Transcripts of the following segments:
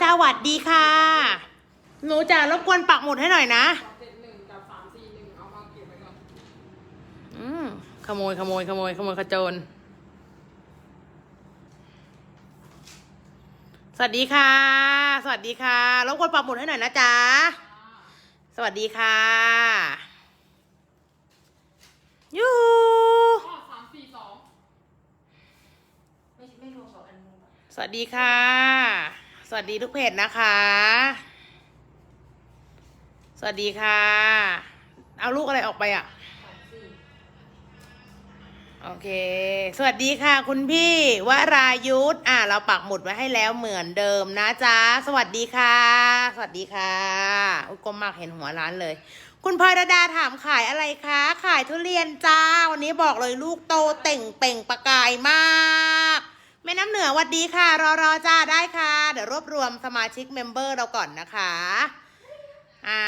สวัสดีค่ะ หนูจะรบกวนปักหมุดให้หน่อยนะสองเจ็ดหนึ่งกับสามสี่หนึ่งเอามาเก็บไว้ก่อนอืมขโมยขโมยขโมยขโมยขโจรสวัสดีค่ะ สวัสดีค่ะรบกวนปักหมุดให้หน่อยนะจ๊ะสวัสดีค่ะยูฮูอ๋อสามสี่สองไม่ไม่รวมกับอันนู้นอะสวัสดีค่ะส วัสดีทุกเพจนะคะ สวัสดีค่ะ เอาลูกอะไรออกไปอะ โอเค สวัสดีค่ะ คุณพี่วรายุทธอะเราปักหมุดไว้ให้แล้วเหมือนเดิมนะจ๊ะ สวัสดีค่ะ สวัสดีค่ะ อุกลมมากเห็นหัวร้านเลย คุณพลอยดาถามขายอะไรคะ ขายทุเรียนจ้า วันนี้บอกเลยลูกโตเต่งเป่งประกายมาก แม่น้ำเหนือวัดดีค่ะ รอรอจ้าได้ค่ะ เดี๋ยวรวบรวมสมาชิกเมมเบอร์เราก่อนนะคะอ้า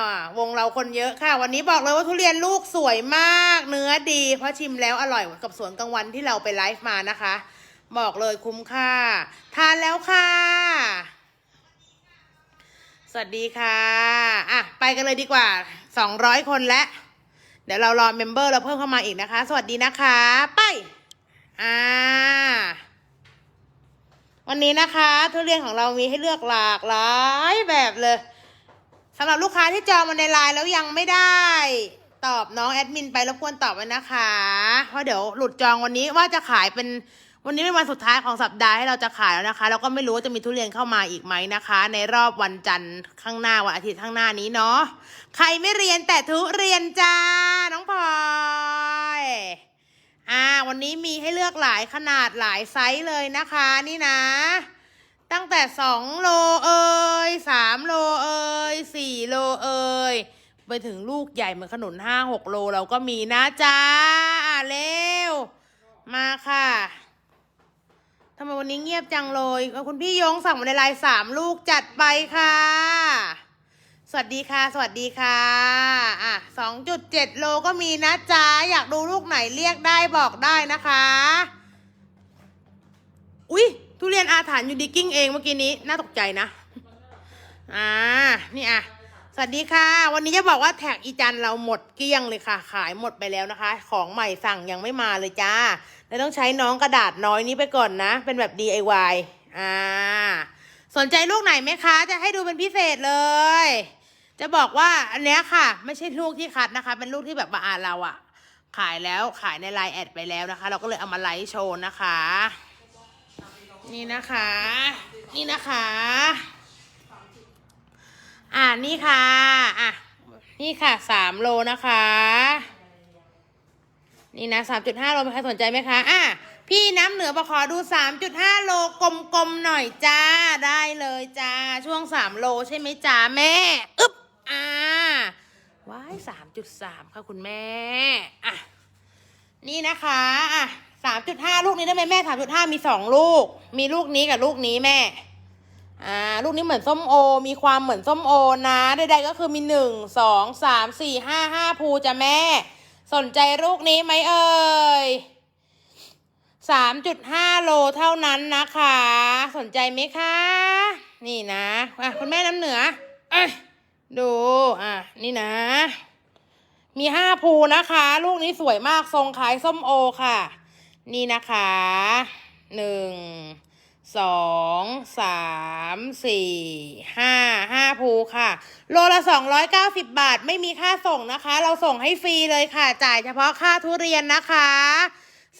ววงเราคนเยอะค่ะ วันนี้บอกเลยว่าทุเรียนลูกสวยมาก เนื้อดี เพราะชิมแล้วอร่อยกับสวนกลางวันที่เราไปไลฟ์มานะคะ บอกเลยคุ้มค่า ทานแล้วค่ะ สวัสดีค่ะอะ ไปกันเลยดีกว่า200คนแล้วเดี๋ยวเรารอเมมเบอร์เราเพิ่มเข้ามาอีกนะคะ สวัสดีนะคะ ไปอ่า วันนี้นะคะทุเรียนของเรามีให้เลือกหลากหลายแบบเลยสำหรับลูกค้าที่จองมาในไลน์แล้วยังไม่ได้ ตอบน้องแอดมินไปรบกวนตอบไว้นะคะ เพราะเดี๋ยวหลุดจองวันนี้ว่าจะขายเป็นวันนี้เป็นวันสุดท้ายของสัปดาห์ให้เราจะขายแล้วนะคะ แล้วก็ไม่รู้ว่าจะมีทุเรียนเข้ามาอีกไหมนะคะ ในรอบวันจันทร์ข้างหน้าวันอาทิตย์ข้างหน้านี้เนาะใครไม่เรียนแต่ทุเรียนจ้าน้องพลอยอ่า วันนี้มีให้เลือกหลายขนาดหลายไซส์เลยนะคะนี่นะ ตั้งแต่สองโลเอ่ยสามโลเอ่ยสี่โลเอ่ยไปถึงลูกใหญ่เหมือนขนุนห้าหกโลเราก็มีนะจ๊ะอะเร็ว มาค่ะทำไมวันนี้เงียบจังเลยเอคุณพี่ยงสั่งมาในไลน์สามลูกจัดไปค่ะ สวัสดีค่ะ สวัสดีค่ะ อะสองจุดเจ็ดโลก็มีนะจ๊ะ อยากดูลูกไหนเรียกได้บอกได้นะคะ อุ๊ย ทุเรียนอาถรรพ์อยู่ดีกิ้งเองเมื่อกี้นี้ น่าตกใจนะ อ่า นี่อะ สวัสดีค่ะ วันนี้จะบอกว่าแท็กอีจันเราหมดเกลี้ยงเลยค่ะ ขายหมดไปแล้วนะคะ ของใหม่สั่งยังไม่มาเลยจ้าแล้วต้องใช้น้องกระดาษน้อยนี้ไปก่อนนะ เป็นแบบ DIY อ่า สนใจลูกไหนไหมคะ จะให้ดูเป็นพิเศษเลย จะบอกว่าอันเนี้ยค่ะ ไม่ใช่ลูกที่คัดนะคะ เป็นลูกที่แบบว่าอ่าเราอะขายแล้วขายในไลน์แอดไปแล้วนะคะ เราก็เลยเอามาไลฟ์โชว์นะคะ นี่นะคะ นี่นะคะ อ่านี่ค่ะอะนี่ค่ะสามโลนะคะ นี่นะสามจุดห้าโลมีใครสนใจไหมคะอะ พี่น้ำเหนือบอกขอดูสามจุดห้าโลกลมๆหน่อยจ้าได้เลยจ้า ช่วงสามโลใช่ไหมจ้าแม่อึ๊บอ่าว้ายสามจุดสามค่ะคุณแม่อะนี่นะคะอะสามจุดห้าลูกนี้ได้ไหมแม่สามจุดห้ามีสองลูก มีลูกนี้กับลูกนี้แม่อ่าลูกนี้เหมือนส้มโอ มีความเหมือนส้มโอนะใดๆก็คือมีหนึ่งสองสามสี่ห้าห้าภูจ้ะแม่ สนใจลูกนี้ไหมเอ่ย สามจุดห้าโลเท่านั้นนะคะ สนใจไหมคะ นี่นะอะคุณแม่น้ำเหนืออ้ยดูอะนี่นะ มีห้าภูนะคะ ลูกนี้สวยมากทรงคล้ายส้มโอค่ะ นี่นะคะหนึ่งสองสามสี่ห้าห้าภูค่ะ โลละสองร้อยเก้าสิบบาทไม่มีค่าส่งนะคะ เราส่งให้ฟรีเลยค่ะ จ่ายเฉพาะค่าทุเรียนนะคะ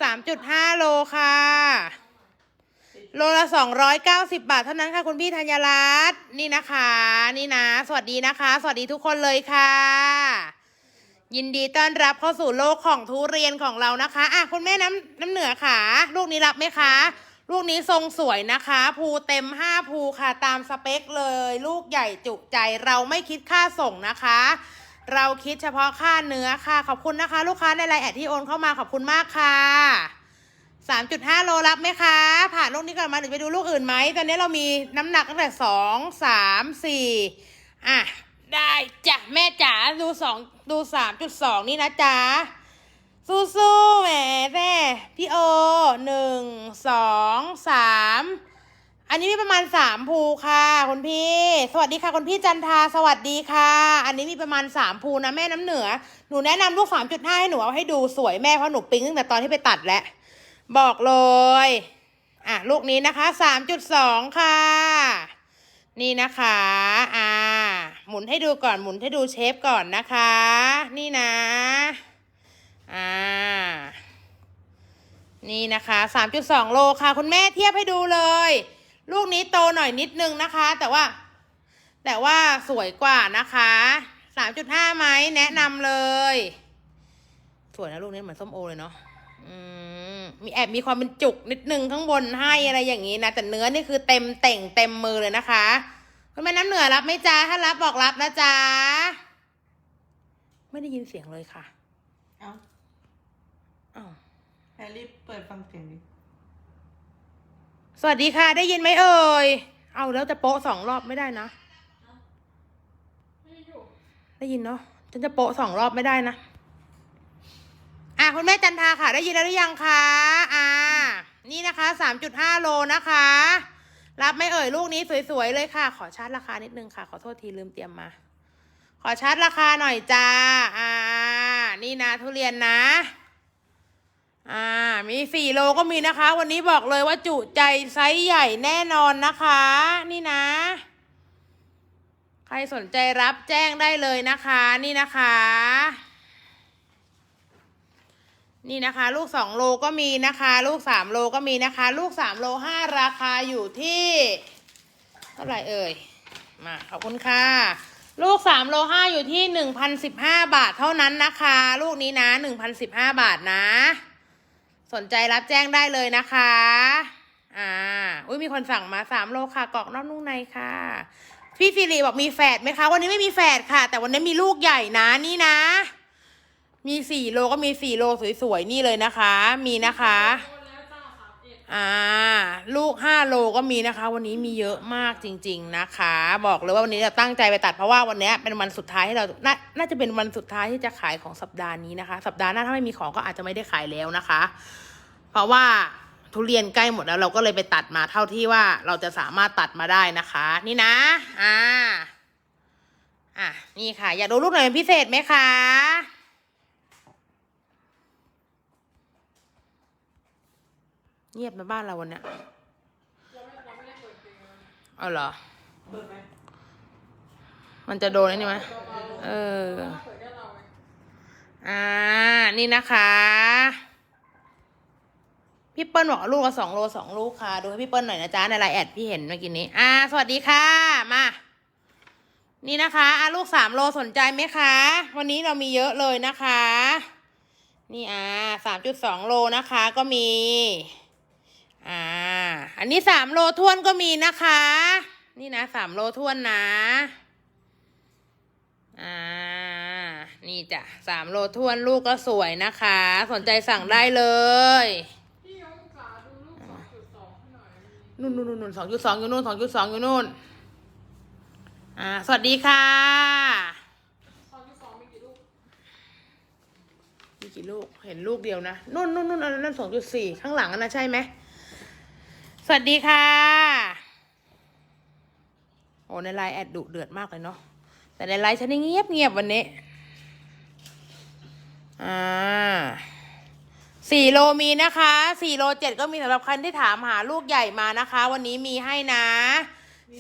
สามจุดห้าโลค่ะ โลละสองร้อยเก้าสิบาทเท่านั้นค่ะ คุณพี่ธัญรัตน์นี่นะคะ นี่นะ สวัสดีนะคะ สวัสดีทุกคนเลยค่ะ ยินดีต้อนรับเข้าสู่โลกของทุเรียนของเรานะคะอะคุณแม่น้ำน้ำเหนือค่ะ ลูกนี้รับไหมคะ ลูกนี้ทรงสวยนะคะ ภูเต็มห้าภูค่ะ ตามสเปคเลย ลูกใหญ่จุใจเราไม่คิดค่าส่งนะคะ เราคิดเฉพาะค่าเนื้อค่ะ ขอบคุณนะคะ ลูกค้าในไลน์แอดที่โอนเข้ามาขอบคุณมากค่ะสามจุดห้าโลรับไหมคะ ผ่านลูกนี้ก่อนมาหรือไปดูลูกอื่นไหม ตอนนี้เรามีน้ำหนักตั้งแต่สองสามสี่อะ ได้จ้ะแม่จ๋าดูสองดูสามจุดสองนี่นะจ๊ะสู้ๆแหมแม่พี่โอหนึ่งสองสาม อันนี้มีประมาณสามภูค่ะคุณพี่ สวัสดีค่ะคุณพี่จันทาสวัสดีค่ะ อันนี้มีประมาณสามภูนะแม่น้ำเหนือ หนูแนะนำลูกสามจุดห้าให้หนูเอาให้ดูสวยแม่เพราะหนูปิ๊งตั้งแต่ตอนที่ไปตัดแล้วบอกเลยอะลูกนี้นะคะสามจุดสองค่ะ นี่นะคะอ่าหมุนให้ดูก่อนหมุนให้ดูเชฟก่อนนะคะ นี่นะอ่านี่นะคะสามจุดสองโลค่ะ คุณแม่เทียบให้ดูเลย ลูกนี้โตหน่อยนิดนึงนะคะ แต่ว่า แต่ว่าสวยกว่านะคะสามจุดห้าไหมแนะนำเลย สวยนะลูกนี้เหมือนส้มโอเลยเนาะอืมมีแอบมีความเป็นจุกนิดนึงข้างบนให้อะไรอย่างนี้นะแต่เนื้อนี่คือเต็มเต่งเต็มมือเลยนะคะคุณแม่น้ำเหนือรับไหมจ๊ะถ้ารับบอกรับนะจ๊ะไม่ได้ยินเสียงเลยค่ะ เอ้าอ้าวแฮร์รี่เปิดฟังเสียงดิ สวัสดีค่ะได้ยินไหมเอ่ย เอาแล้วจะโปะสองรอบไม่ได้นะ ได้ยินเนาะฉันจะโปะสองรอบไม่ได้นะ อะคุณแม่จันทาค่ะ ได้ยินแล้วหรือยังคะ อ่า นี่นะคะสามจุดห้าโลนะคะ รับไม่เอ่ยลูกนี้สวยๆเลยค่ะ ขอชาร์จราคานิดนึงค่ะ ขอโทษทีลืมเตรียมมา ขอชาร์จราคาหน่อยจ้า อ่า นี่นะทุเรียนนะ อ่า มีสี่โลก็มีนะคะ วันนี้บอกเลยว่าจุใจไซส์ใหญ่แน่นอนนะคะ นี่นะ ใครสนใจรับแจ้งได้เลยนะคะ นี่นะคะ นี่นะคะ ลูกสองโลก็มีนะคะ ลูกสามโลก็มีนะคะ ลูกสามโลห้าราคาอยู่ที่ เท่าไหร่เอ่ย มาขอบคุณค่ะลูกสามโลห้าอยู่ที่หนึ่งพันสิบห้าบาทเท่านั้นนะคะ ลูกนี้นะหนึ่งพันสิบห้าบาทนะ สนใจรับแจ้งได้เลยนะคะ อ่า อุ้ยมีคนสั่งมาสามโลค่ะกรอกนอกนุ่งในค่ะ พี่สิริบอกมีแฝดไหมคะ วันนี้ไม่มีแฝดค่ะ แต่วันนี้มีลูกใหญ่นะนี่นะ มีสี่โลก็มีสี่โลสวยๆนี่เลยนะคะ มีนะคะ อ่า ลูกห้าโลก็มีนะคะ วันนี้มีเยอะมากจริง ๆนะคะ บอกเลยว่าวันนี้เราตั้งใจไปตัดเพราะว่าวันนี้เป็นวันสุดท้ายที่เรานาน่าจะเป็นวันสุดท้ายที่จะขายของสัปดาห์นี้นะคะ สัปดาห์หน้าถ้าไม่มีของก็อาจจะไม่ได้ขายแล้วนะคะ เพราะว่าทุเรียนใกล้หมดแล้วเราก็เลยไปตัดมาเท่าที่ว่าเราจะสามารถตัดมาได้นะคะ นี่นะ อ่า อะนี่ค่ะ อยากดูลูกไหนเป็นพิเศษไหมคะ เงียบนะบ้านเราวันเนี้ยยังไม่ยังไม่ได้เอาเหรอ มันจะโดนไอ้นี่ไหมเบาๆเออเปิดแค่เราเองอ่า นี่นะคะ พี่เปิ้ลบอกลูกละสองโลสองลูกค่ะ ดูให้พี่เปิ้ลหน่อยนะจ๊ะในไลน์แอดพี่เห็นเมื่อกี้นี้ อ่า สวัสดีค่ะ มา นี่นะคะอ่าลูกสามโลสนใจไหมคะ วันนี้เรามีเยอะเลยนะคะ นี่อ่าสามจุดสองโลนะคะ ก็มี อ่า อันนี้สามโลท้วนก็มีนะคะ นี่นะสามโลท้วนนะ อ่า นี่จ้ะสามโลท้วนลูกก็สวยนะคะ สนใจสั่งได้เลยพี่ยงขาดูลูกสองจุดสองให้หน่อยนู่นนู่นนู่นสองจุดสองอยู่นู่นสองจุดสองอยู่นู่น อ่า สวัสดีค่ะสองจุดสองมีกี่ลูก มีกี่ลูก เห็นลูกเดียวนะ นู่นนู่นนู่นอันนั้นสองจุดสี่ข้างหลังอันนะใช่ไหม สวัสดีค่ะ โอ้ในไลน์แอดดุเดือดมากเลยเนาะ แต่ในไลน์ฉันนี่เงียบเงียบวันนี้ อ่าสี่โลมีนะคะสี่โลเจ็ดก็มีสำหรับใครที่ถามหาลูกใหญ่มานะคะ วันนี้มีให้นะ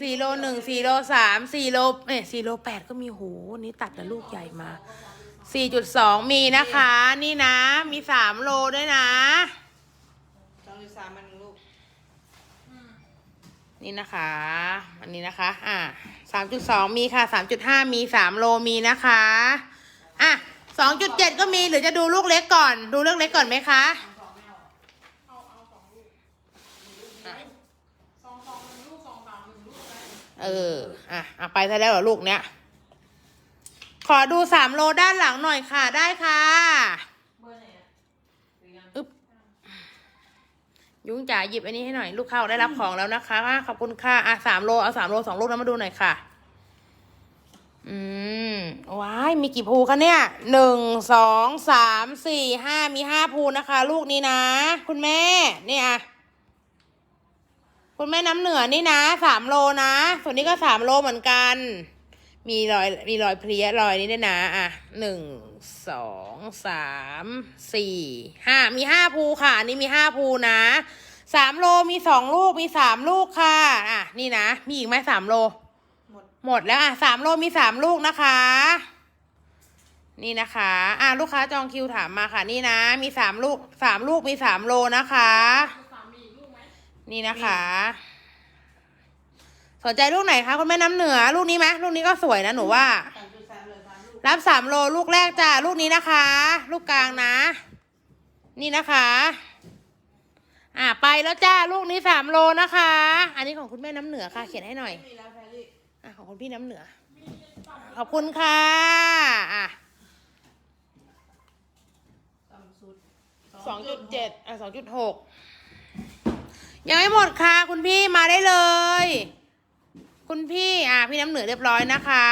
สี่โลหนึ่งสี่โลสามสี่โลเอ้สี่โลแปดก็มีโหวันนี้ตัดแต่ลูกใหญ่มาสี่จุดสองมีนะคะ นี่นะ มีสามโลด้วยนะสองจุดสามมันลูก นี่นะคะ อันนี้นะคะ อ่าสามจุดสองมีค่ะสามจุดห้ามีสามโลมีนะคะ อะสองจุดเจ็ดก็มีหรือจะดูลูกเล็กก่อน ดูเรื่องเล็กก่อนไหมคะเออาสองลูกสองสองหนึ่งลูกสอาได้เอออะไปซะแล้วเหรอลูกเนี้ย ขอดูสามโลด้านหลังหน่อยค่ะ ได้ค่ะ เบอร์ไหนอะหรือยัง อึ๊บ ยุ้งจ๋าหยิบอันนี้ให้หน่อย ลูกค้าได้รับของแล้วนะคะขอบคุณค่ะอะสามโลเอาสามโลสองลูกนั้นมาดูหน่อยค่ะ อืมว้ายมีกี่ภูคะเนี่ยหนึ่งสองสามสี่ห้ามีห้าภูนะคะ ลูกนี้นะ คุณแม่ เนี่ย คุณแม่น้ำเหนือนี่นะสามโลนะส่วนนี้ก็สามโลเหมือนกัน มีรอยมีรอยเพลียรอยนี้ด้วยนะ อะหนึ่ง สองสามสี่ห้ามีห้าภูค่ะ อันนี้มีห้าภูนะสามโลมีสองลูกมีสามลูกค่ะ อะ นี่นะ มีอีกไหมสามโล หมดหมดแล้วอะสามโลมีสามลูกนะคะ นี่นะคะ อะลูกค้าจองคิวถามมาค่ะ นี่นะ มีสามลูกสามลูกมีสามโลนะคะสามีอีกลูกไหมนี่นะคะ สนใจลูกไหนคะคุณแม่น้ำเหนือ ลูกนี้ไหมลูกนี้ก็สวยนะหนูว่า รับสามโลลูกแรกจ้าลูกนี้นะคะ ลูกกลางนะ นี่นะคะ อะไปแล้วจ้าลูกนี้สามโลนะคะ อันนี้ของคุณแม่น้ำเหนือค่ะ เขียนให้หน่อยอะของคุณพี่น้ำเหนือ ขอบคุณค่ะอะสองจุดเจ็ดอะสองจุดหกยังไม่หมดค่ะ คุณพี่มาได้เลย คุณพี่อะพี่น้ำเหนือเรียบร้อยนะคะ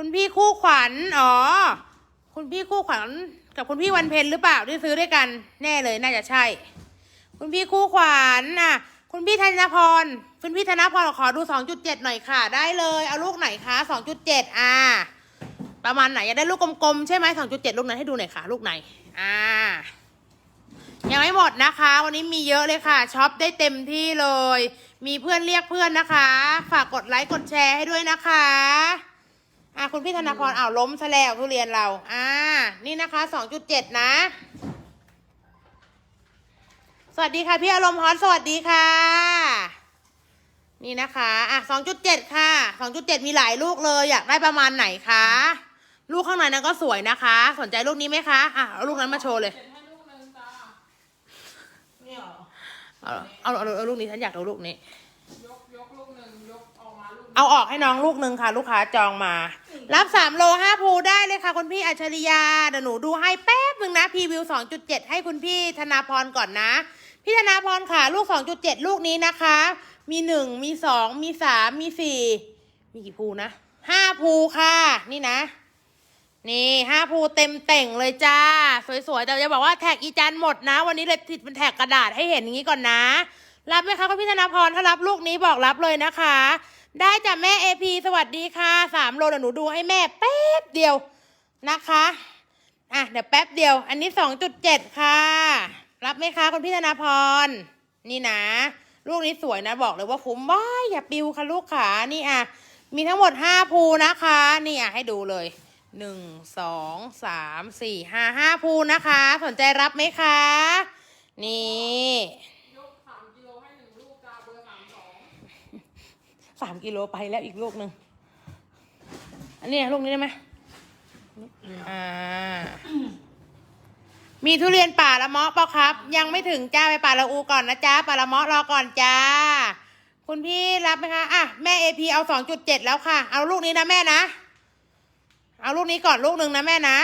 คุณพี่คู่ขวัญอ๋อ คุณพี่คู่ขวัญกับคุณพี่วันเพ็ญหรือเปล่าที่ซื้อด้วยกัน แน่เลยน่าจะใช่ คุณพี่คู่ขวัญน่ะ คุณพี่ธนพร คุณพี่ธนพรขอดูสองจุดเจ็ดหน่อยค่ะ ได้เลยเอาลูกไหนคะสองจุดเจ็ดอ่า ประมาณไหนอยากได้ลูกกลมๆใช่ไหมสองจุดเจ็ดลูกนั้นให้ดูหน่อยค่ะ ลูกไหน อ่ายังไม่หมดนะคะ วันนี้มีเยอะเลยค่ะช็อปได้เต็มที่เลย มีเพื่อนเรียกเพื่อนนะคะ ฝากกดไลค์กดแชร์ให้ด้วยนะคะ อะคุณพี่ธนาพรอ้าวล้มซะแล้วทุเรียนเรา อ่า นี่นะคะสองจุดเจ็ดนะ สวัสดีค่ะพี่อารมณ์ฮอตสวัสดีค่ะ นี่นะคะ อะสองจุดเจ็ดค่ะสองจุดเจ็ดมีหลายลูกเลย อยากได้ประมาณไหนคะ ลูกข้างในนั้นก็สวยนะคะ สนใจลูกนี้ไหมคะ อะเอาลูกนั้นมาโชว์เลยเจ็ดให้ลูกหนึ่งจ้าเนี่ยเหรอเอาเอาเอาเอาลูกนี้ฉันอยากเอาลูกนี้ เอาออกให้น้องลูกหนึ่งค่ะ ลูกค้าจองมา รับสามโลห้าภูได้เลยค่ะ คุณพี่อัจฉริยาเดี๋ยวหนูดูให้แป๊บหนึ่งนะพรีวิวสองจุดเจ็ดให้คุณพี่ธนาพรก่อนนะ พี่ธนาพรค่ะ ลูกสองจุดเจ็ดลูกนี้นะคะ มีหนึ่งมีสองมีสามมีสี่มีกี่ภูนะห้าภูค่ะ นี่นะ นี่ห้าภูเต็มเต่งเลยจ้า สวยๆแต่จะบอกว่าแท็กอีจันหมดนะ วันนี้เลยติดเป็นแท็กกระดาษให้เห็นอย่างนี้ก่อนนะ รับไหมคะคุณพี่ธนาพรถ้ารับลูกนี้บอกรับเลยนะคะ ได้จากแม่เอพีสวัสดีค่ะสามโลเดี๋ยวหนูดูให้แม่แป๊บเดียวนะคะอะเดี๋ยวแป๊บเดียว อันนี้สองจุดเจ็ดค่ะ รับไหมคะคุณพี่ธนาพร นี่นะ ลูกนี้สวยนะบอกเลยว่าคุ้มว้ายอย่าปิวค่ะลูกขานี่อะ มีทั้งหมดห้าภูนะคะ นี่อะให้ดูเลยหนึ่งสองสามสี่ห้าห้าภูนะคะ สนใจรับไหมคะ นี่ ยกสามกิโลให้หนึ่งลูกจ้าเบอร์สามสอง สามกิโลไปแล้วอีกลูกหนึ่งอันนี้ลูกนี้ได้ไหมอ่า มีทุเรียนป่าละเมาะปล่าครับ ยังไม่ถึงจ้าไปป่าละอูก่อนนะจ้าป่าละเมาะรอก่อนจ้า คุณพี่รับไหมคะอะแม่เอพีเอาสองจุดเจ็ดแล้วค่ะ เอาลูกนี้นะแม่นะเอาลูกนี้ก่อนลูกหนึ่งนะแม่นะ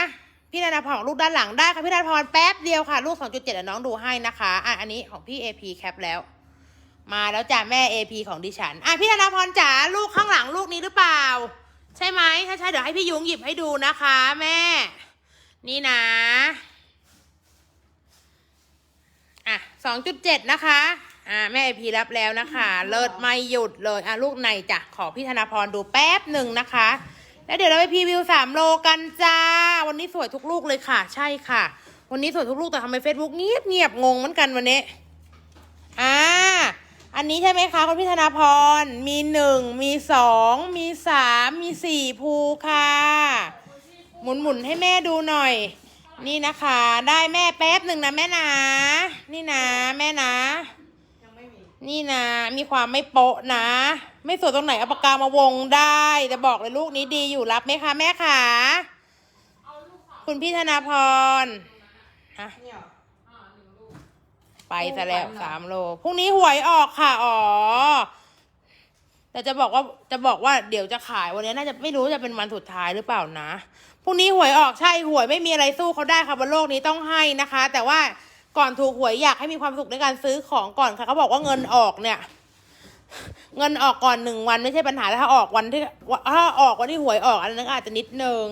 พี่นานาพรของลูกด้านหลังได้ค่ะพี่นานาพรแป๊บเดียวค่ะ ลูกสองจุดเจ็ดน้องดูให้นะคะอะอันนี้ของพี่เอพีแคปแล้ว มาแล้วจ้ะแม่เอพีของดิฉัน อะพี่ธนาพรจ๋าลูกข้างหลังลูกนี้หรือเปล่า ใช่ไหมถ้าใช่เดี๋ยวให้พี่ยุ้งหยิบให้ดูนะคะ แม่ นี่นะ อะสองจุดเจ็ดนะคะ อ่าแม่เอพีรับแล้วนะคะ เลิศไม่หยุดเลย อะลูกในจ้ะขอพี่ธนาพรดูแป๊บหนึ่งนะคะ แล้วเดี๋ยวเราไปพรีวิวสามโลกันจ้า วันนี้สวยทุกลูกเลยค่ะ ใช่ค่ะ วันนี้สวยทุกลูกแต่ทำไมเฟซบุ๊กเงียบเงียบงงเหมือนกันวันนี้ อ่า อันนี้ใช่ไหมคะคุณพี่ธนาพร มีหนึ่ง มีสอง มีสาม มีสี่ภูค่ะ หมุนหมุนๆให้แม่ดูหน่อย นี่นะคะ ได้แม่แป๊บหนึ่งนะแม่นะ นี่นะแม่นะ นี่นะ มีความไม่โปะนะ ไม่สวยตรงไหนเอาปากกามาวงได้แต่บอกเลยลูกนี้ดีอยู่รับไหมคะแม่ขาคุณพี่ธนาพรฮะ ไปซะแล้วโอ้วันเหรอสามโลพรุ่งนี้หวยออกค่ะ อ๋อ แต่จะบอกว่าจะบอกว่าเดี๋ยวจะขายวันนี้น่าจะไม่รู้จะเป็นวันสุดท้ายหรือเปล่านะพรุ่งนี้หวยออกใช่หวยไม่มีอะไรสู้เขาได้ค่ะบนโลกนี้ต้องให้นะคะ แต่ว่าก่อนถูกหวยอยากให้มีความสุขในการซื้อของก่อนค่ะเขาบอกว่าเงินออกเนี่ยเงินออกก่อนหนึ่งวันไม่ใช่ปัญหาแต่ถ้าออกวันที่ถ้าออกวันที่หวยออกอันนั้นก็อาจจะนิดนึง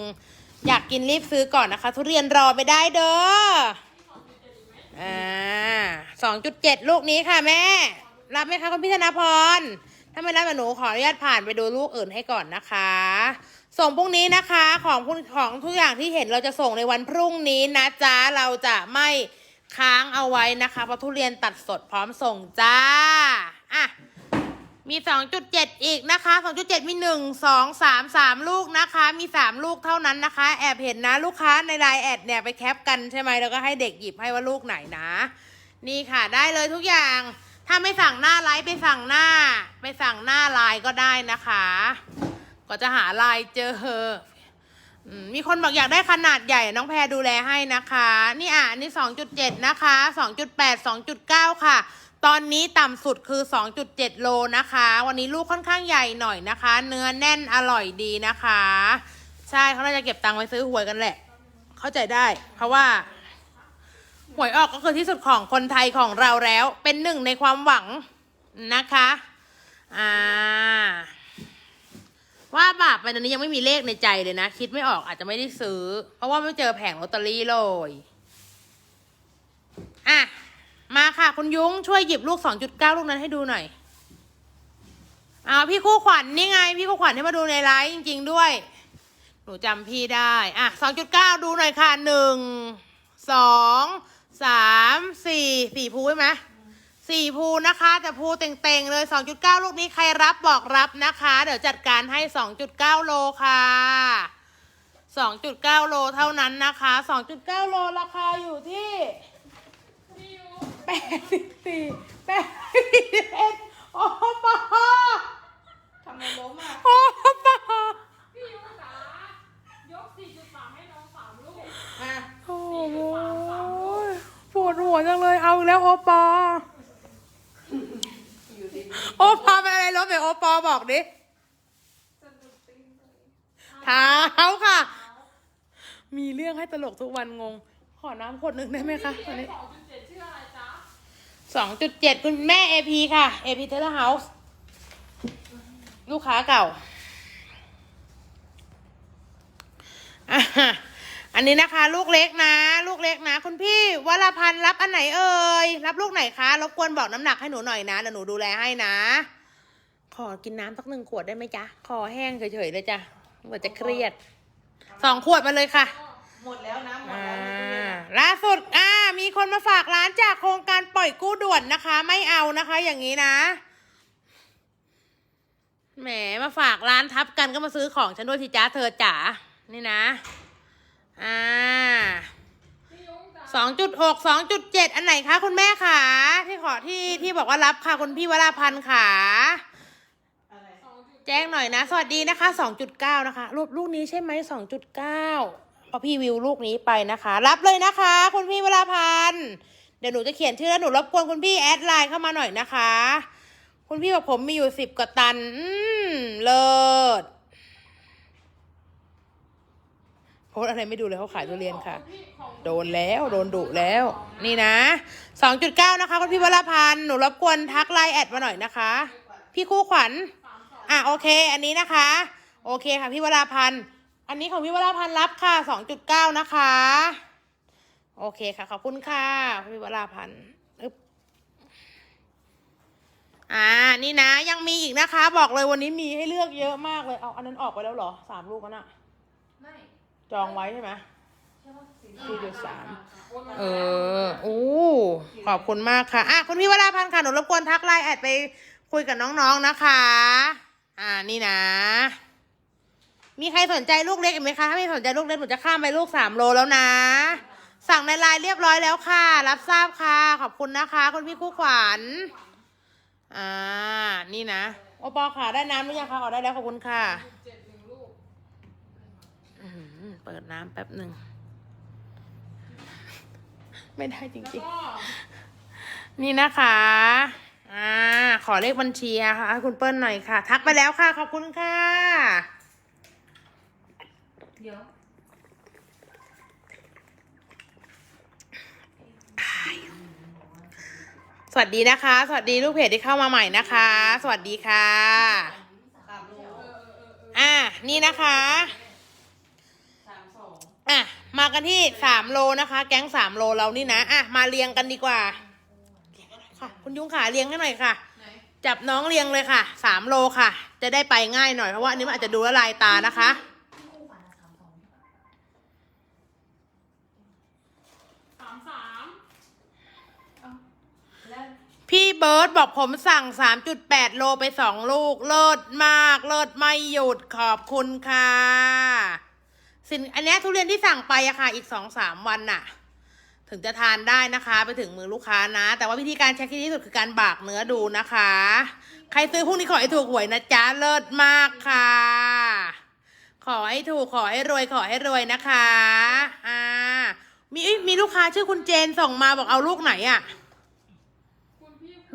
อยากกินรีบซื้อก่อนนะคะ ทุเรียนรอไม่ได้เด้อ อ่าสองจุดเจ็ดลูกนี้ค่ะแม่ รับไหมคะคุณพี่ธนพร ถ้าไม่รับเดี๋ยวหนูขออนุญาตผ่านไปดูลูกอื่นให้ก่อนนะคะ ส่งพรุ่งนี้นะคะของพรุ่งของทุกอย่างที่เห็นเราจะส่งในวันพรุ่งนี้นะจ๊ะ เราจะไม่ค้างเอาไว้นะคะเพราะทุเรียนตัดสดพร้อมส่งจ้า อะ มี 2.7 อีกนะคะ 2.7 มี 1 2 3 3 ลูกนะคะ มี 3 ลูกเท่านั้นนะคะ แอบเห็นนะลูกค้าในไลน์แอดเนี่ยไปแคปกันใช่ไหมแล้วก็ให้เด็กหยิบให้ว่าลูกไหนนะ นี่ค่ะได้เลยทุกอย่าง ถ้าไม่สั่งหน้าไลฟ์ไปสั่งหน้า ไปสั่งหน้าไลน์ก็ได้นะคะ ก็จะหาไลน์เจอมมีคนบอกอยากได้ขนาดใหญ่น้องแพรดูแลให้นะคะ นี่อะอันนี้2.7 นะคะ 2.8 2.9 ค่ะ ตอนนี้ต่ำสุดคือ 2.7 โลนะคะ วันนี้ลูกค่อนข้างใหญ่หน่อยนะคะ เนื้อแน่นอร่อยดีนะคะ ใช่เขาน่าจะเก็บตังค์ไว้ซื้อหวยกันแหละ เข้าใจได้ เพราะว่าหวยออกก็คือที่สุดของคนไทยของเราแล้ว เป็นหนึ่งในความหวังนะคะ อ่า ว่าบาปไปตอนนี้ยังไม่มีเลขในใจเลยนะ คิดไม่ออกอาจจะไม่ได้ซื้อ เพราะว่าไม่เจอแผงลอตเตอรี่เลย อะ มาค่ะ คุณยุ้งช่วยหยิบลูก2.9ลูกนั้นให้ดูหน่อยเอาพี่คู่ขวัญนี่ไง พี่คู่ขวัญให้มาดูในไลฟ์จริง ๆ ด้วย หนูจำพี่ได้ อะ2.9ดูหน่อยค่ะหนึ่งสองสามสี่สี่ภูใช่ไหมสี่ภูนะคะ แต่ภูเต่งๆ เลย 2.9 ลูกนี้ใครรับบอกรับนะคะ เดี๋ยวจัดการให้ 2.9 โลค่ะ 2.9 โลเท่านั้นนะคะ 2.9 โลราคาอยู่ที่ แปดสิบสี่แปดสิบเอ็ดโอ้ปอทำไมล้มอะโอ้ปอพี่ยุจ๋ายก4.3ให้น้องสามลูกอะโอ้โหปวดหัวจังเลยเอาแล้วโอปออยู่ดีโอปอเป็นอะไรรถเดี๋ยวโอปอบอกดิสะดุดตีนเลยเท้าค่ะ มีเรื่องให้ตลกทุกวันงง ขอน้ำขวดหนึ่งได้ไหมคะตอนนี้ 2.7 ชื่ออะไรจ๊ะ สองจุดเจ็ดคุณแม่เอพีค่ะเอพีเทเลเฮาส์ลูกค้าเก่า อันนี้นะคะ ลูกเล็กนะ ลูกเล็กนะ คุณพี่วรพันธ์รับอันไหนเอ่ย รับลูกไหนคะรบกวนบอกน้ำหนักให้หนูหน่อยนะเดี๋ยวหนูดูแลให้นะ ขอกินน้ำสักหนึ่งขวดได้ไหมจ๊ะ คอแห้งเฉยๆเลยจ้ะว่าจะเครียดสองขวดมาเลยค่ะ หมดแล้วนะหมดแล้ว ล่าสุดอ่ามีคนมาฝากร้านจากโครงการปล่อยกู้ด่วนนะคะ ไม่เอานะคะ อย่างนี้นะแหมมาฝากร้านทับกันก็มาซื้อของฉันด้วยสิจ้าเธอจ๋านี่นะอ่าสองจุดหกสองจุดเจ็ดอันไหนคะคุณแม่ขาที่ขอที่ที่บอกว่ารับค่ะคุณพี่วราพันธ์ขาแจ้งหน่อยนะ สวัสดีนะคะ2.9นะคะ รูปลูกนี้ใช่ไหม2.9เพราะพี่วิวลูกนี้ไปนะคะ รับเลยนะคะ คุณพี่วราพันธ์เดี๋ยวหนูจะเขียนชื่อแล้วหนูรบกวนคุณพี่แอดไลน์เข้ามาหน่อยนะคะ คุณพี่บอกผมมีอยู่สิบกว่าตัน อืมเลิศโพสอะไรไม่ดูเลยเขาขายทุเรียนค่ะ โดนแล้วโดนดุแล้ว นี่นะ2.9นะคะคุณพี่วราพันธ์หนูรบกวนทักไลน์แอดมาหน่อยนะคะ พี่คู่ขวัญ อะโอเค อันนี้นะคะ โอเคค่ะพี่วราพันธ์ อันนี้ของพี่วราพันธ์รับค่ะ2.9นะคะ โอเคค่ะ ขอบคุณค่ะพี่วราพันธ์อึ๊บอ่า นี่นะ ยังมีอีกนะคะ บอกเลยวันนี้มีให้เลือกเยอะมากเลย เอาอันนั้นออกไปแล้วเหรอสามลูกนั้นอะไม่จองไว้ใช่ไหมใช่ว่าสีสี่จุดสามโอนมาเออโอ้ขอบคุณมากค่ะ อะ คุณพี่วราพันธ์ค่ะ หนูรบกวนทักไลน์แอดไปคุยกับน้องๆนะคะ อ่า นี่นะ มีใครสนใจลูกเล็กอีกไหมคะถ้าไม่สนใจลูกเล็กหนูจะข้ามไปลูกสามโลแล้วนะ สั่งในไลน์เรียบร้อยแล้วค่ะ รับทราบค่ะ ขอบคุณนะคะคุณพี่คู่ขวัญอ่านี่นะโอปอค่ะได้น้ำหรือยังคะออกได้แล้วขอบคุณค่ะเปิดน้ำแป๊บหนึ่งไม่ได้จริงๆ นี่นะคะอ่าขอเลขบัญชีค่ะให้คุณเปิ้ลหน่อยค่ะ ทักไปแล้วค่ะ ขอบคุณค่ะ เดี๋ยวสวัสดีนะคะ สวัสดีลูกเพจที่เข้ามาใหม่นะคะ สวัสดีค่ะ อ่านี่นะคะอะมากันที่สามโลนะคะ แก๊งสามโลเรานี่นะอะมาเรียงกันดีกว่าเรียงหน่อยค่ะ คุณยุ้งขาเรียงให้หน่อยค่ะ จับน้องเรียงเลยค่ะสามโลค่ะ จะได้ไปง่ายหน่อยเพราะว่าอันนี้มันอาจจะดูละลายตานะคะ สามสาม แล้ว พี่เบิร์ตบอกผมสั่ง 3.8 โลไปสองลูก เลิศมาก เลิศไม่หยุดขอบคุณค่ะ สินอันนี้ทุเรียนที่สั่งไปอะค่ะ อีกสองสามวันน่ะ ถึงจะทานได้นะคะ ไปถึงมือลูกค้านะ แต่ว่าวิธีการเช็คที่ดีที่สุดคือการบากเนื้อดูนะคะ ใครซื้อพรุ่งนี้ขอให้ถูกหวยนะจ๊ะ เลิศมากค่ะ ขอให้ถูกขอให้รวยขอให้รวยนะคะ อ่า มีมีลูกค้าชื่อคุณเจนส่งมาบอกเอาลูกไหนอะคุณพี่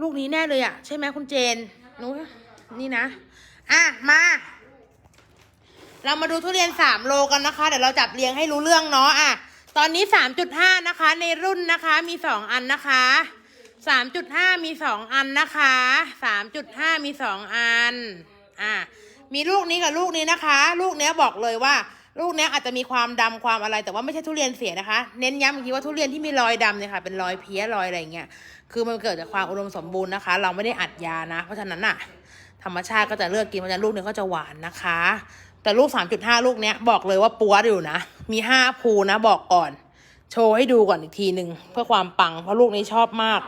ลูกนี้แน่เลยอะใช่ไหมคุณเจนนู้นี่นะ อะ มา เรามาดูทุเรียนสามโลกันนะคะ เดี๋ยวเราจับเรียงให้รู้เรื่องเนาะอะ ตอนนี้สามจุดห้านะคะ ในรุ่นนะคะ มีสองอันนะคะสามจุดห้ามีสองอันนะคะสามจุดห้ามีสองอัน อะ มีลูกนี้กับลูกนี้นะคะ ลูกเนี้ยบอกเลยว่า ลูกเนี้ยอาจจะมีความดำความอะไร แต่ว่าไม่ใช่ทุเรียนเสียนะคะ เน้นย้ำอีกทีว่าทุเรียนที่มีรอยดำเนี่ยค่ะ เป็นรอยเพี้ยรอยอะไรเงี้ย คือมันเกิดจากความอุดมสมบูรณ์นะคะ เราไม่ได้อัดยานะ เพราะฉะนั้นน่ะธรรมชาติก็จะเลือกกินเพราะฉะนั้นลูกนี้ยก็จะหวานนะคะ แต่ลูก 3.5 ลูกเนี้ยบอกเลยว่าปัวอยู่นะ มี 5 ภูนะบอกก่อน โชว์ให้ดูก่อนอีกทีหนึ่งเพื่อความปังเพราะลูกนี้ชอบมาก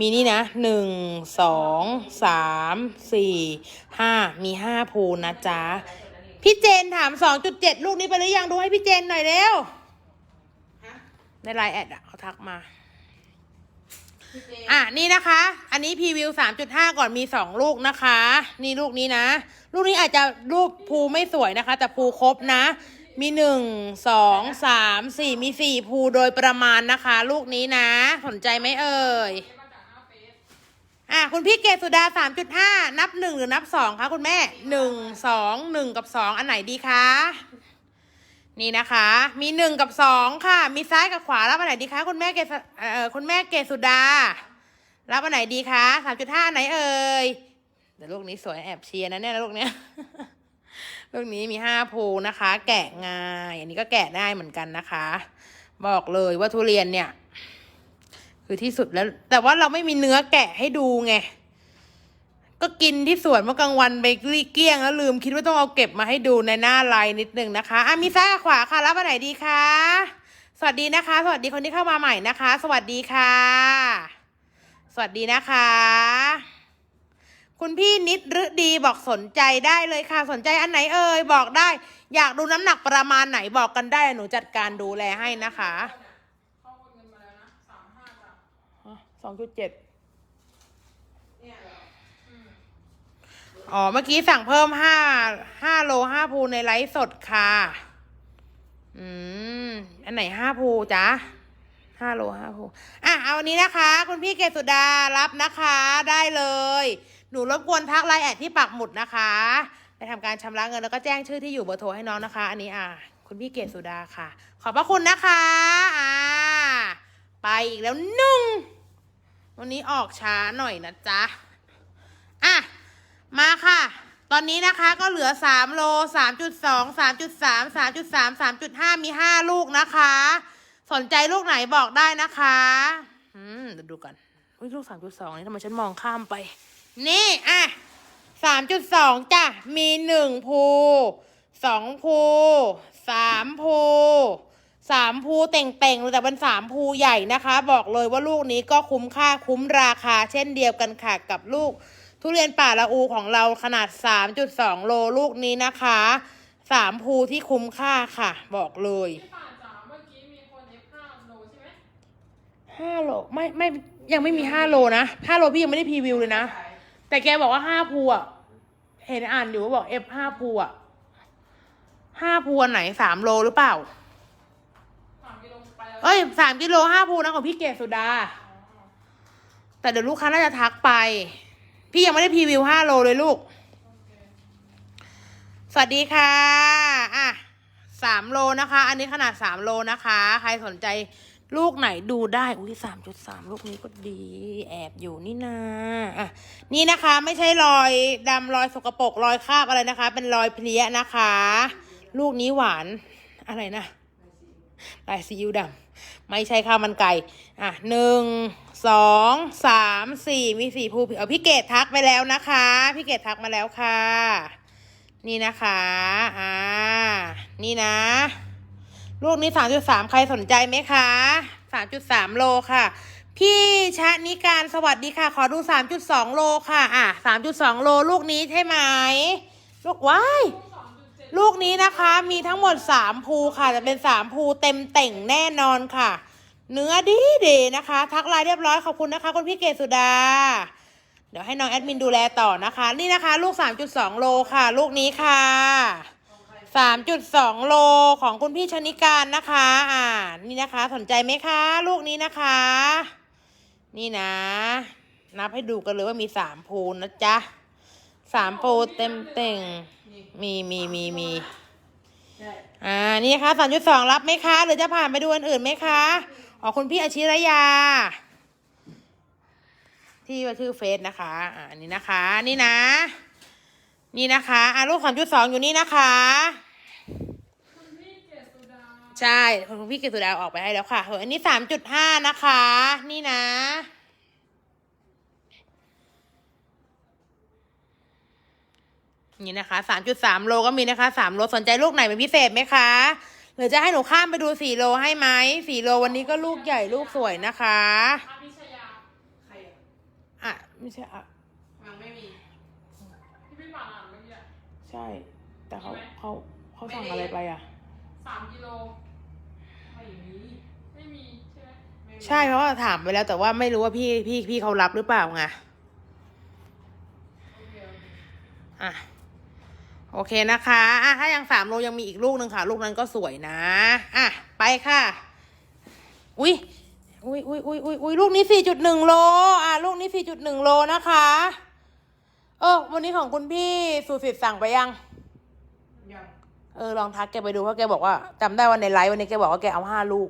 มีนี่นะหนึ่งสองสามสี่ห้ามีห้าภูนะจ๊ะพี่เจนถามสองจุดเจ็ดลูกนี้ไปหรือยังดูให้พี่เจนหน่อยเร็วในไลน์แอดอะเขาทักมา อะนี่นะคะ อันนี้พรีวิว3.5ก่อนมี2ลูกนะคะ นี่ลูกนี้นะ ลูกนี้อาจจะรูปภูไม่สวยนะคะ แต่ภูครบนะ มี1 2 3 4มี4ภูโดยประมาณนะคะ ลูกนี้นะ สนใจไหมเอ่ยอะคุณพี่เกศสุดา3.5นับ1หรือนับ2คะคุณแม่1 2 1กับ2อันไหนดีคะ นี่นะคะ มี1กับ2ค่ะ มีซ้ายกับขวารับอันไหนดีคะคุณแม่เกศเอ่อคุณแม่เกศสุดา รับอันไหนดีคะ3.5อันไหนเอ่ยแต่ลูกนี้สวยแอบเชียร์นะเนี่ยลูกเนี้ยลูกนี้มี5ภูนะคะ แกะง่ายอันนี้ก็แกะได้เหมือนกันนะคะ บอกเลยว่าทุเรียนเนี่ย คือที่สุดแล้ว แต่ว่าเราไม่มีเนื้อแกะให้ดูไง ก็กินที่สวนเมื่อกลางวันไปเกลี้ยงแล้วลืมคิดว่าต้องเอาเก็บมาให้ดูในหน้าไลน์นิดนึงนะคะอะมีซ้ายกับขวาค่ะรับอันไหนดีคะสวัสดีนะคะ สวัสดีคนที่เข้ามาใหม่นะคะ สวัสดีค่ะ สวัสดีนะคะ คุณพี่นิดฤดีบอกสนใจได้เลยค่ะ สนใจอันไหนเอ่ยบอกได้ อยากดูน้ำหนักประมาณไหนบอกกันได้หนูจัดการดูแลให้นะคะเข้าโอนเงินมาแล้วนะสามห้าจ้ะสองจุดเจ็ด เนี่ยเหรอ อืม อ๋อ เมื่อกี้สั่งเพิ่มห้าห้าโลห้าภูในไลฟ์สดค่ะ อืม อันไหนห้าภูจ๊ะห้าโลห้าภูอะ เอาอันนี้นะคะ คุณพี่เกศสุดารับนะคะ ได้เลย หนูรบกวนทักไลน์แอดที่ปักหมุดนะคะ ไปทำการชำระเงินแล้วก็แจ้งชื่อที่อยู่เบอร์โทรให้น้องนะคะ อันนี้อะ คุณพี่เกศสุดาค่ะ ขอบพระคุณนะคะ อ่า ไปอีกแล้วนึ่ง วันนี้ออกช้าหน่อยนะจ๊ะ มาค่ะ ตอนนี้นะคะก็เหลือ3โล3.2 3.3 3.3 3.5มี5ลูกนะคะ สนใจลูกไหนบอกได้นะคะอืมเดี๋ยวดูกันอุ้ยลูก3.2นี่ทำไมฉันมองข้ามไป นี่อะ3.2จ้ะ มี1ภู2ภู3ภูสามภูเต่งๆเลยแต่เป็นสามภูใหญ่นะคะ บอกเลยว่าลูกนี้ก็คุ้มค่าคุ้มราคาเช่นเดียวกันค่ะกับลูก ทุเรียนป่าละอูของเราขนาด 3.2 โลลูกนี้นะคะ สามภูที่คุ้มค่าค่ะ บอกเลยพี่ป่านจ๋าเมื่อกี้มีคนเอฟห้าโลใช่ไหมห้าโลไม่ไม่ยังไม่มีห้าโลนะห้าโลพี่ยังไม่ได้พรีวิวเลยนะขายแต่แกบอกว่าห้าภูอะ เห็นอ่านอยู่ว่าบอกเอฟห้าภูอะห้าภูอันไหนสามโลหรือเปล่า สามกิโลไปแล้วเอ้ยสามกิโลห้าภูนะของพี่เกศสุดาอ๋อแต่เดี๋ยวลูกค้าน่าจะทักไป พี่ยังไม่ได้พรีวิวห้าโลเลยลูก สวัสดีค่ะ อะสามโลนะคะ อันนี้ขนาดสามโลนะคะ ใครสนใจลูกไหนดูได้ อุ้ยสามจุดสามลูกนี้ก็ดี แอบอยู่นี่นาอะ นี่นะคะไม่ใช่รอยดำรอยสกปรกรอยคราบอะไรนะคะ เป็นรอยเพลี้ยนะคะ ลูกนี้หวานอะไรนะลายซีอิ๊วดำไม่ใช่ข้าวมันไก่ อะหนึ่ง สองสามสี่มีสี่ภูเอาพี่เกดทักไปแล้วนะคะ พี่เกดทักมาแล้วค่ะ นี่นะคะอ่านี่นะ ลูกนี้สามจุดสามใครสนใจไหมคะสามจุดสามโลค่ะ พี่ชะนิการสวัสดีค่ะ ขอดูสามจุดสองโลค่ะ อะสามจุดสองโลลูกนี้ใช่ไหมลูกว้ายลูกนี้นะคะมีทั้งหมดสามภูค่ะ จะเป็นสามภูเต็มเต่งแน่นอนค่ะ เนื้อดีดีนะคะ ทักไลน์เรียบร้อยขอบคุณนะคะคุณพี่เกศสุดา เดี๋ยวให้น้องแอดมินดูแลต่อนะคะ นี่นะคะ ลูก 3.2 โลค่ะ ลูกนี้ค่ะ 3.2 โลของคุณพี่ชนิการนะคะ อ่า นี่นะคะ สนใจไหมคะ ลูกนี้นะคะ นี่นะ นับให้ดูกันเลยว่ามีสามภูนะจ๊ะสามภูเต็มเต่ง มีมีมีมีอ่า นี่นะคะสามจุดสองรับไหมคะ หรือจะผ่านไปดูอันอื่นไหมคะ อ๋อคุณพี่อาชิรยา ที่ว่าชื่อเฟซนะคะอ่าอันนี้นะคะ นี่นะ นี่นะคะอ่าลูกสามจุดสองอยู่นี่นะคะคุณพี่เกศสุดาใช่คุณพี่เกศสุดาออกไปให้แล้วค่ะอออันนี้สามจุดห้านะคะ นี่นะ นี่นะคะสามจุดสามโลก็มีนะคะสามโลสนใจลูกไหนเป็นพิเศษไหมคะ หรือจะให้หนูข้ามไปดูสี่โลให้ไหมสี่โลวันนี้ก็ลูกใหญ่ลูกสวยนะคะอภิชยาใครอะอะไม่ใช่อะยังไม่มีที่พี่ป่านอ่านเมื่อกี้อะใช่ แต่เขามีไหมเขาเขาสั่งอะไรไปอะสามกิโลไม่มีไม่มีใช่ไหมไม่มีใช่เพราะว่าถามไปแล้วแต่ว่าไม่รู้ว่าพี่พี่พี่เขารับหรือเปล่าไงโอเคโอเคอะ โอเคนะคะอะถ้ายังสามโลยังมีอีกลูกหนึ่งค่ะ ลูกนั้นก็สวยนะอะไปค่ะ อุ้ยอุ้ยอุ้ยอุ้ยอุ้ยอุ้ยลูกนี้สี่จุดหนึ่งโล อะ ลูกนี้สี่จุดหนึ่งโลนะคะ เออ วันนี้ของคุณพี่สุสิทธิ์สั่งไปยัง ยัง เออ ลองทักแกไปดูเพราะแกบอกว่าจำได้วันในไลฟ์วันนี้แกบอกว่าแกเอาห้าลูก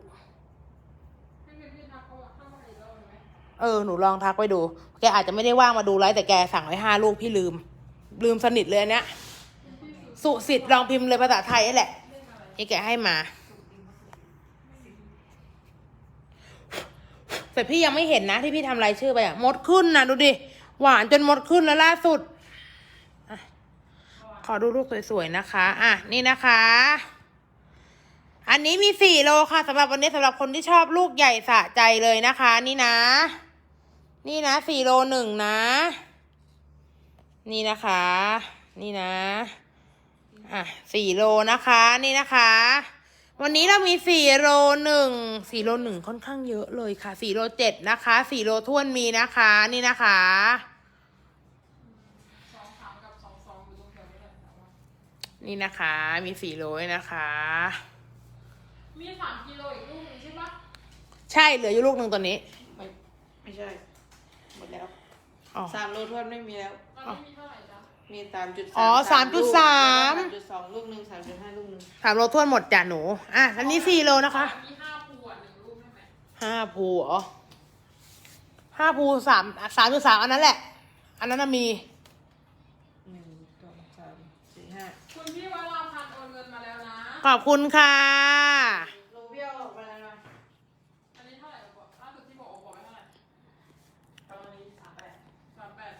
ให้พี่พี่ทักเขาว่าเข้ามาอีกรอบหนึ่งไหมเออ หนูลองทักไปดู แกอาจจะไม่ได้ว่างมาดูไลฟ์แต่แกสั่งไว้ห้าลูกพี่ลืม ลืมสนิทเลยอันเนี้ย สุสิทธิ์ลองพิมพ์เลยภาษาไทยนี่แหละที่แกให้มา แต่พี่ยังไม่เห็นนะที่พี่ทำรายชื่อไปอะมดขึ้นนะดูดิ หวานจนมดขึ้นแล้วล่าสุดอะขอดูลูกสวยๆนะคะ อะ นี่นะคะ อันนี้มีสี่โลค่ะสำหรับวันนี้สำหรับคนที่ชอบลูกใหญ่สะใจเลยนะคะ นี่นะ นี่นะสี่โลหนึ่งนะ นี่นะคะ นี่นะ อะสี่โลนะคะนี่นะคะ วันนี้เรามีสี่โลหนึ่งสี่โลหนึ่งค่อนข้างเยอะเลยค่ะสี่โลเจ็ดนะคะสี่โลท้วนมีนะคะ นี่นะคะสองสามกับสองสองอยู่ตรงแถวนี้แหละแต่ว่านี่นะคะ มีสี่โลด้วยนะคะ มีสามกิโลอีกลูกหนึงใช่ปะใช่เหลืออยู่ลูกหนึ่งตัวนี้ไม่ไม่ใช่ หมดแล้วอ๋อสามโลทวนไม่มีแล้วตอนนี้มีเท่าไหร่จ๊ะ มีสามจุดอ๋อ3.3สามจุดสองลูกหนึ่งสามจุดห้าลูกหนึ่งสามโลท้วนหมดจ้ะหนู อะ อันนี้สี่โลนะคะ มีห้าพวงหนึ่งลูกใช่ไหมห้าภูเหรอห้าภูสามสามจุดสามอันนั้นแหละ อันนั้นน่ะมี หนึ่งสองสามสี่ห้าคุณพี่วราพันธ์โอนเงินมาแล้วนะ ขอบคุณค่ะ โลเบี้ยวออกมาแล้วนะ อันนี้เท่าไหร่บอกล่าสุดที่บอกบอกไว้เท่าไหร่ ประมาณนี้สามแปด สามแปด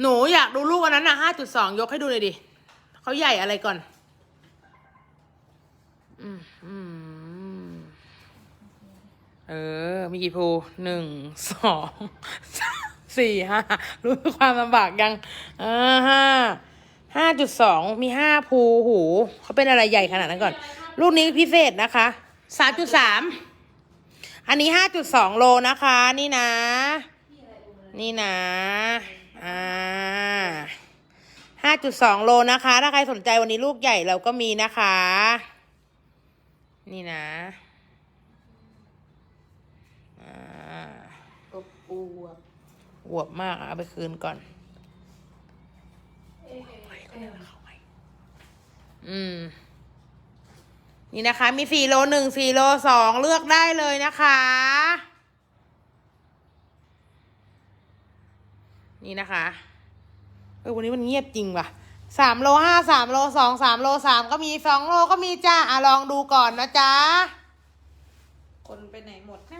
หนูอยากดูลูกอันนั้นนะห้าจุดสองยกให้ดูเลยดิเขาใหญ่อะไรก่อน อืมอืมเออ มีกี่ภูหนึ่งสองสามสี่ห้ารู้ความลำบากยังอ่าห้าห้าจุดสองมีห้าภูหูเขาเป็นอะไรใหญ่ขนาดนั้นก่อน ลูกนี้พิเศษนะคะสามจุดสามอันนี้ห้าจุดสองโลนะคะ นี่นะ นี่นะ อ่าห้าจุดสองโลนะคะ ถ้าใครสนใจวันนี้ลูกใหญ่เราก็มีนะคะ นี่นะอ่าก็ปูอะอวบมากอะเอาไปคืนก่อนอืม นี่นะคะ มีสี่โลหนึ่งสี่โลสองเลือกได้เลยนะคะ นี่นะคะ เออวันนี้มันเงียบจริงว่ะสามโลห้าสามโลสองสามโลสามก็มีสองโลก็มีจ้าอะลองดูก่อนนะจ๊ะคนไปไหนหมดข